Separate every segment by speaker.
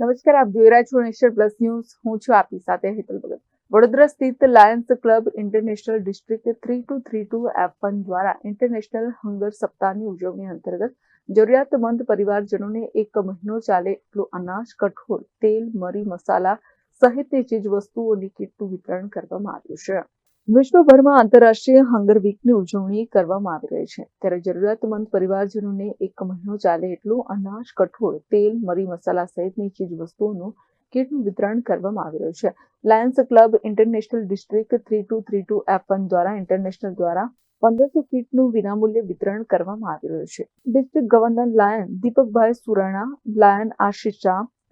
Speaker 1: નમસ્કાર, આપ જોઈ રહ્યા છો નેશનલ પ્લસ ન્યૂઝ. હું છું આપની સાથે હેતલ ભગત. વડોદરા સ્થિત Lions club international district three two three two F one દ્વારા ઇન્ટરનેશનલ હંગર સપ્તાહની ઉજવણી અંતર્ગત જરૂરિયાતમંદ પરિવારજનોને એક મહિનો ચાલે એટલું અનાજ, કઠોળ, તેલ, મરી મસાલા સહિતની ચીજ વસ્તુઓની કીટનું વિતરણ કરવામાં આવ્યું છે. વિશ્વભરમાં આંતરરાષ્ટ્રીય હંગર વીકની ઉજવણી કરવામાં આવી રહી છે. ત્યારે જરૂરિયાતમંદ પરિવારજનોને એક મહિનો ચાલે એટલું અનાજ, કઠોળ, તેલ, મરી મસાલા સહિતની ચીજ વસ્તુઓનું કીટનું વિતરણ કરવામાં આવી રહ્યું છે. Lions Club International District three two three two F one દ્વારા ઇન્ટરનેશનલ દ્વારા પંદરસો કીટનું વિનામૂલ્ય વિતરણ કરવામાં આવી રહ્યું છે. District governor lion Deepakbhai Surana, lion Ashish,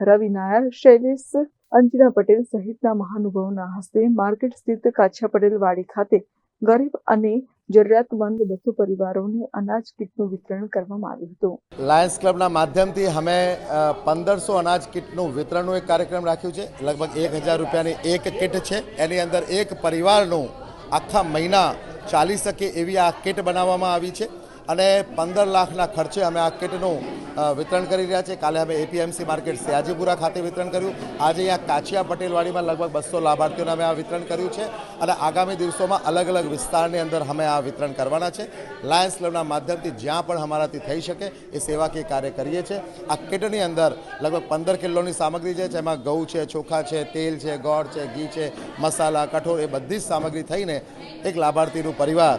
Speaker 1: Ravi Nair, Shailesh Anjana Patel સહિતના મહાનુભાવોના હસ્તે માર્કેટ સ્થિત કાછા પટેલ વાડી ખાતે ગરીબ અને જરૂરિયાતમંદ બસો પરિવારોને અનાજ કીટનું વિતરણ કરવામાં આવ્યું હતું.
Speaker 2: લાયન્સ ક્લબના માધ્યમથી અમે પંદરસો અનાજ કીટનું વિતરણનું એક કાર્યક્રમ રાખ્યું છે. લગભગ એક હજાર રૂપિયાની એક કીટ છે. એની અંદર એક પરિવારનું આખા મહિના ચાલી શકે એવી આ કીટ બનાવવામાં આવી છે. અને પંદર લાખના ખર્ચે અમે આ કીટનું વિતરણ કરી રહ્યા છીએ. કાલે અમે એપીએમસી માર્કેટ સયાજીપુરા ખાતે વિતરણ કર્યું. આજે અહીંયા કાછિયા પટેલવાડીમાં લગભગ બસો લાભાર્થીઓને અમે આ વિતરણ કર્યું છે અને આગામી દિવસોમાં અલગ અલગ વિસ્તારની અંદર અમે આ વિતરણ કરવાના છે. લાયન્સ ક્લબના માધ્યમથી જ્યાં પણ અમારાથી થઈ શકે એ સેવાકીય કાર્ય કરીએ છીએ. આ કિટની અંદર લગભગ પંદર કિલોની સામગ્રી છે, જેમાં ઘઉં છે, ચોખા છે, તેલ છે, ગોળ છે, ઘી છે, મસાલા, કઠોળ એ બધી જ સામગ્રી થઈને એક લાભાર્થીનું પરિવાર